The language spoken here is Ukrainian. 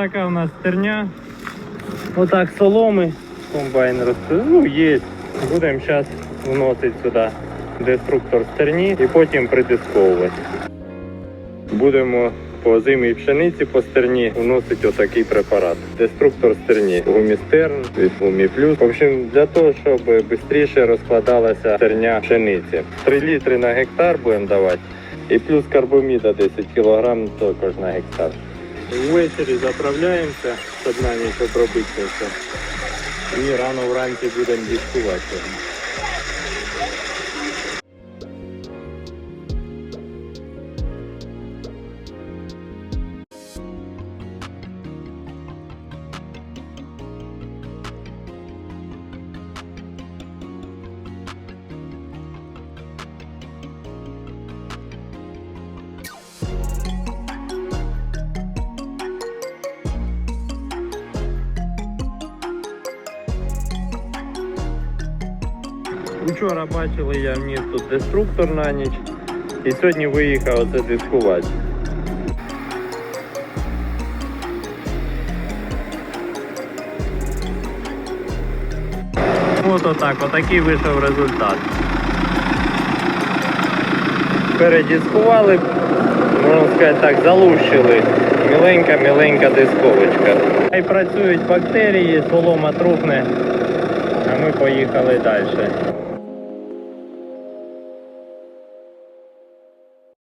Така у нас стерня. Отак соломи. Комбайн розпи- Ну, є. Будемо зараз вносити сюди деструктор стерні і потім придисковувати. Будемо по озимій пшениці по стерні вносити отакий препарат. Деструктор стерні. Гумістерн Гуміплюс. В общем, для того, щоб швидше розкладалася стерня пшениці. 3 літри на гектар будемо давати. І плюс карбоміда 10 кг також на гектар. Ввечері заправляємося, щоб на ніч обробити все. І рано вранці будемо дискувати. Вчора бачили, я вніс тут деструктор на ніч. І сьогодні виїхав оце дискувати. От отак, отакий вийшов результат. Передіскували, можна сказати так, залущили. Міленька-міленька дисковочка. Хай працюють бактерії, солома трухне, поїхали далі.